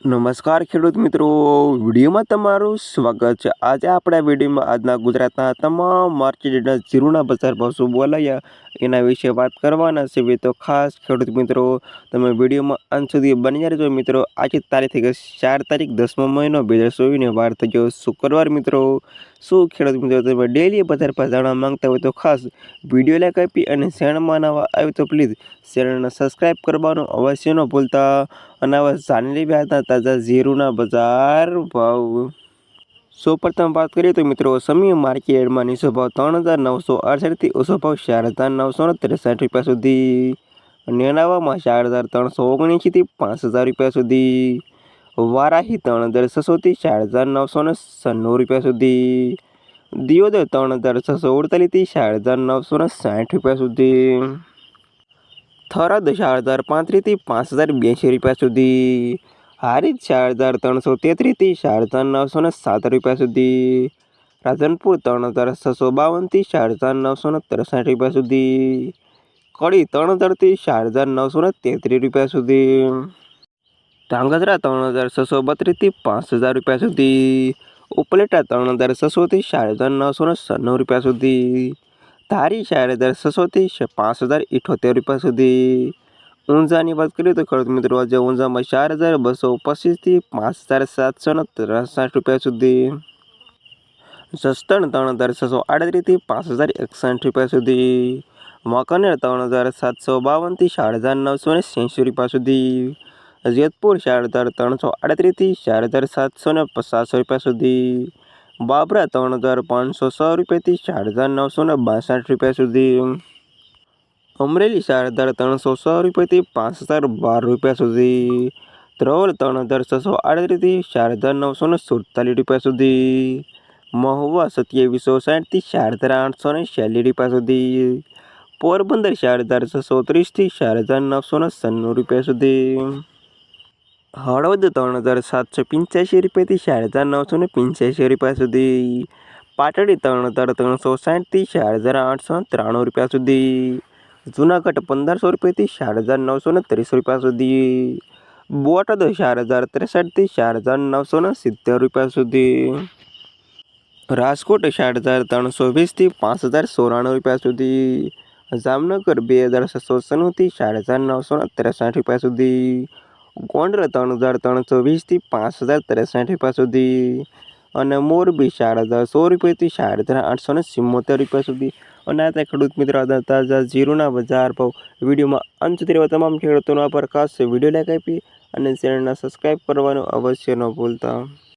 નમસ્કાર ખેડૂત મિત્રો. વિડીયોમાં તમારું સ્વાગત છે. આજે આપણા વિડીયોમાં આજના ગુજરાતના તમામ માર્કેટના જીરુના બજાર ભાવ શું બોલાયા, એના વિશે વાત કરવાના છે. તો ખાસ ખેડૂત મિત્રો, તમે વિડીયોમાં અંત સુધી બની રહેજો મિત્રો. આજે તારીખ ચાર તારીખ દસમો મહિનો, બે હજાર ચોવીસને વાર થઈ ગયો શુક્રવાર મિત્રો. શું ખેડૂત મિત્રો તમે ડેલી બજાર પર જાણવા માંગતા હોય તો ખાસ વીડિયો લાઈક આપી અને શેરમાં નવા આવે તો પ્લીઝ ચેનલને સબસ્ક્રાઈબ કરવાનું અવશ્ય ન ભૂલતા. અને આવા જાણી લેવા તાજા ઝીરુના બજાર ભાવ. સૌપ્રથમ વાત કરીએ તો મિત્રો સમી માર્કેટમાં નીચો ભાવ ત્રણ હજાર નવસો અડસઠથી ઓછો ભાવ ચાર હજાર નવસો ને ત્રેસઠ રૂપિયા સુધી. નેનાવામાં ચાર હજાર ત્રણસો ઓગણીસીથી પાંચ હજાર રૂપિયા સુધી. વારાહી ત્રણ હજાર છસોથી ચાર હજાર નવસો ને સન્નું રૂપિયા સુધી. દિયોદર ત્રણ હજાર છસો અડતાલીસથી ચાર હજાર નવસો ને સાઠ રૂપિયા સુધી. થરાદ ચાર હજાર પાંત્રીસથી પાંચ હજાર બ્યાસી રૂપિયા સુધી. હારીજ ચાર હજાર ત્રણસો તેત્રીસથી ચાર હજાર નવસો ને સાત રૂપિયા સુધી. રાધનપુર ત્રણ હજાર છસો બાવનથી ચાર હજાર નવસો ને ત્રેસઠ રૂપિયા સુધી. કડી ત્રણ હજારથી ચાર હજાર નવસો ને તેત્રીસ રૂપિયા સુધી. ધાંગધ્રા ત્રણ હજાર છસો બત્રીસથી પાંચ હજાર રૂપિયા સુધી. ઉપલેટા ત્રણ હજાર છસોથી ચાર હજાર નવસો ને છન્નું રૂપિયા સુધી. ધારી ચાર હજાર છસોથી પાંચ હજાર ઇઠોતેર રૂપિયા સુધી. ઊંઝાની વાત કરીએ તો ખેડૂત મિત્રો આજે ઊંઝામાં ચાર હજાર બસો પચીસથી પાંચ હજાર સાતસો ને ત્રેસઠ રૂપિયા સુધી. જસદણ ત્રણ હજાર છસો આડત્રીસથી પાંચ હજાર એકસઠ રૂપિયા સુધી. વાંકાનેર ત્રણ હજાર સાતસો બાવનથી ચાર હજાર નવસો ને રૂપિયા સુધી. જેતપુર ચાર હજાર ત્રણસો આડત્રીસથી ચાર હજાર સાતસો ને પચાસ રૂપિયા સુધી. બાબરા ત્રણ હજાર પાંચસો સો રૂપિયાથી ચાર હજાર નવસો ને બાસઠ રૂપિયા સુધી. અમરેલી ચાર હજાર ત્રણસો સો રૂપિયાથી પાંચ હજાર બાર રૂપિયા સુધી. ધ્રોલ ત્રણ હજાર છસો આડત્રીસથી ચાર હજાર નવસો ને સુડતાલીસ રૂપિયા સુધી. મહુવા સત્યાવીસો સાઠથી ચાર હજાર આઠસો ને છેલ્લી રૂપિયા સુધી. પોરબંદર ચાર હજાર છસો ત્રીસથી ચાર હજાર નવસો ને સન્નું રૂપિયા સુધી. હળવદ ત્રણ હજાર સાતસો પંચ્યાસી રૂપિયાથી ચાર હજાર નવસો ને પંચ્યાસી રૂપિયા સુધી. પાટડી ત્રણ હજાર ત્રણસો સાઠથી ચાર હજાર આઠસો ત્રાણું રૂપિયા સુધી. જુનાગઢ પંદરસો રૂપિયાથી ચાર હજાર નવસો ને ત્રીસ રૂપિયા સુધી. બોટાદ ચાર હજાર ત્રેસઠથી ચાર હજાર નવસો ને સિત્તેર રૂપિયા સુધી. રાજકોટ ચાર હજાર ત્રણસો વીસથી પાંચ હજાર સોરાણું રૂપિયા સુધી. જામનગર બે હજાર છસો સનુથી ચાર હજાર નવસો ને ત્રેસઠ રૂપિયા સુધી. ગોંડલ ત્રણ હજાર ત્રણસો વીસથી પાંચ હજાર ત્રેસઠ રૂપિયા સુધી અને મોરબી સાડા હજાર સો રૂપિયાથી સાડા હજાર આઠસો ને સિત્તોતેર રૂપિયા સુધી. અને આ ખેડૂત મિત્રો તાજા જીરોના બજાર ભાવ વિડીયોમાં અંત સુધી તમામ ખેડૂતોનો આભાર. ખાસ વીડિયો લાઈક આપી અને ચેનલને સબસ્ક્રાઈબ કરવાનું અવશ્ય ન ભૂલતા.